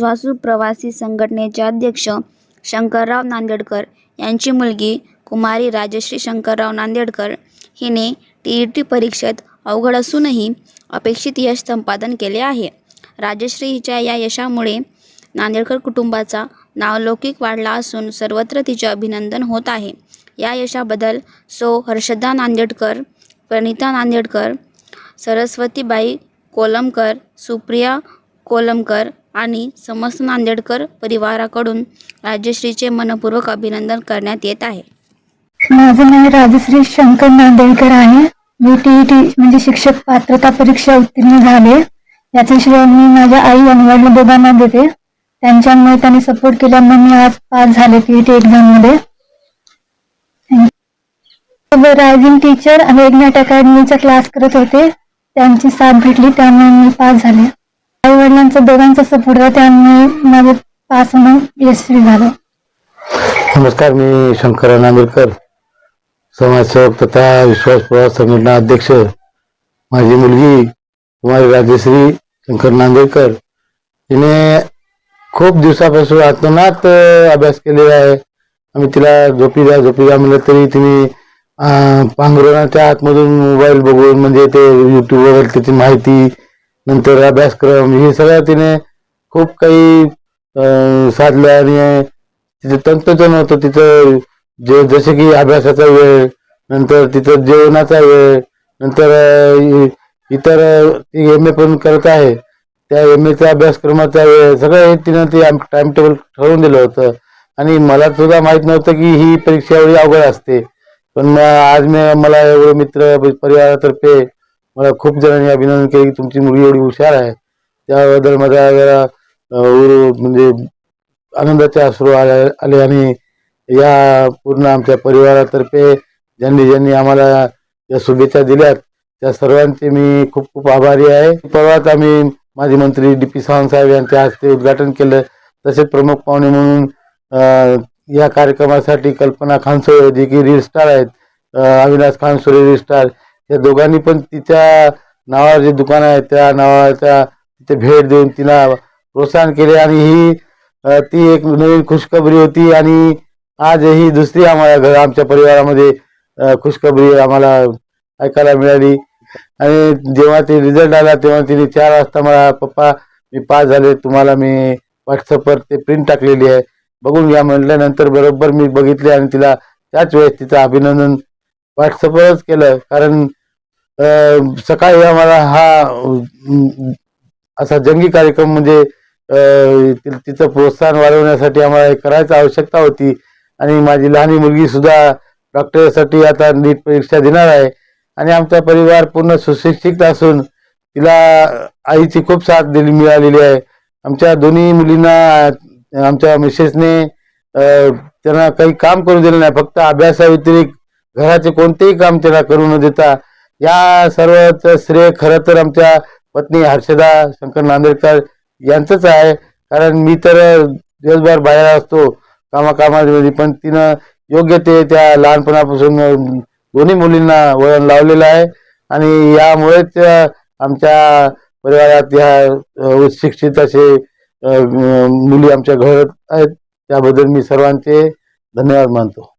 विश्वासू प्रवासी संघटनेचे अध्यक्ष शंकरराव नांदेडकर यांची मुलगी कुमारी राजश्री शंकरराव नांदेडकर हिने टी ई टी परीक्षेत अवघड असूनही अपेक्षित यश संपादन केले आहे. राजश्री हिच्या या यशामुळे नांदेडकर कुटुंबाचा नावलौकिक वाढला असून सर्वत्र तिचे अभिनंदन होत आहे. या यशाबद्दल सो हर्षदा नांदेडकर प्रणिता नांदेडकर सरस्वतीबाई कोलमकर सुप्रिया कोलमकर आणि समस्त नांदेडकर परिवाराकडून राजश्रीचे मनपूर्वक अभिनंदन करण्यात येत आहे. माझं नाव राजश्री शंकर नांदेडकर आहे. मी टी टी म्हणजे शिक्षक पात्रता परीक्षा उत्तीर्ण झाले. याचे श्रेय मी माझ्या आई आणि वडील दोघांना देते. त्यांच्यामुळे त्यांनी सपोर्ट केल्यामुळे मी आज पास झाले टीईटी एक्झाममध्ये. रायझिंग टीचर आणि एकनाट अकॅडमीचा क्लास करत होते. त्यांची साथ भेटली त्यामुळे मी पास झाले. आई वडिलांचा दोघांचा सपोर्ट होता त्यामुळे माझं पास होणं यशस्वी झालं. नमस्कार मी शंकर नांदेडकर समाजसेवक तथा विश्वास प्रवास संघटना अध्यक्ष. माझी मुलगी कुमारी राजेश्री शंकर नांदेडकर तिने खूप दिवसापासून आत्मनात अभ्यास केलेला आहे. आम्ही तिला झोपी द्या झोपी द्या म्हणलं तरी तिने पांघरुणाच्या आतमधून मोबाईल बघून म्हणजे ते युट्यूबवर त्याची माहिती नंतर अभ्यासक्रम हे सगळं तिने खूप काही साधलं आणि तिचं तंत्रज्ञान होतं तिचं जे जसे की अभ्यासाचा वेळ नंतर तिचं जेवणाचा वेळ नंतर इतर ती इतर एम ए पण करत आहे. त्या एम एच्या अभ्यासक्रमाचा वेळ सगळं हे तिनं ते टाइम टेबल ठरवून दिलं होतं. आणि मला सुद्धा माहीत नव्हतं की ही परीक्षा एवढी अवघड असते. पण मग आज मी मला एवढे मित्र परिवारातर्फे मला खूप जणांनी अभिनंदन केले की तुमची मुलगी एवढी हुशार आहे. त्याबद्दल माझा जरा म्हणजे आनंदाचे अश्रू आले आले आणि या पूर्ण आमच्या परिवारातर्फे ज्यांनी ज्यांनी आम्हाला या शुभेच्छा दिल्यात त्या सर्वांचे मी खूप खूप आभारी आहे. परवाच आम्ही माजी मंत्री डी पी सावंत साहेब यांच्या हस्ते उद्घाटन केलं. तसेच प्रमुख पाहुणे म्हणून या कार्यक्रमासाठी कल्पना खानसोळे जे की रील स्टार आहेत अविनाश खानसोळे रील स्टार या दोघांनी पण तिच्या नावावर जे दुकान आहे त्या नावाच्या तिथे भेट देऊन तिला प्रोत्साहन केले आणि ही ती एक नवीन खुशखबरी होती आणि आज ही दुसरी आम्हाला घर आमच्या परिवारामध्ये खुशखबरी आम्हाला ऐकायला मिळाली. आणि जेव्हा ते रिझल्ट आला तेव्हा तिने चार वाजता मला पप्पा मी पास झाले तुम्हाला मी व्हॉट्सअपवर ते प्रिंट टाकलेली आहे. बघून घ्या. म्हटल्यानंतर बरोबर मी बघितले आणि तिला त्याच वेळेस तिचं अभिनंदन व्हॉट्सअपवरच केलं. कारण सकाळी आम्हाला हा असा जंगी कार्यक्रम म्हणजे तिचं प्रोत्साहन वाढवण्यासाठी आम्हाला हे करायची आवश्यकता होती. आणि माझी लहानी मुलगी सुद्धा डॉक्टरसाठी आता नीट परीक्षा देणार आहे. आणि आमचा परिवार पूर्ण सुशिक्षित असून तिला आईची खूप साथ दिली मिळालेली आहे. आमच्या दोन्ही मुलींना आमच्या मिसेसने त्यांना काही काम करू दिलं नाही. फक्त अभ्यासाव्यतिरिक्त घराचे कोणतेही काम त्यांना करू न देता या सर्वच श्रेय खरं तर आमच्या पत्नी हर्षदा शंकर नांदेडकर यांचंच आहे. कारण मी तर दिवसभर बाहेर असतो कामाकामामध्ये पण तिनं योग्य ते त्या लहानपणापासून दोन्ही मुलींना वळण लावलेलं आहे. आणि यामुळेच आमच्या परिवारात ह्या अ, उच्चशिक्षित असे मुली आमच्या घरात आहेत. त्याबद्दल मी सर्वांचे धन्यवाद मानतो.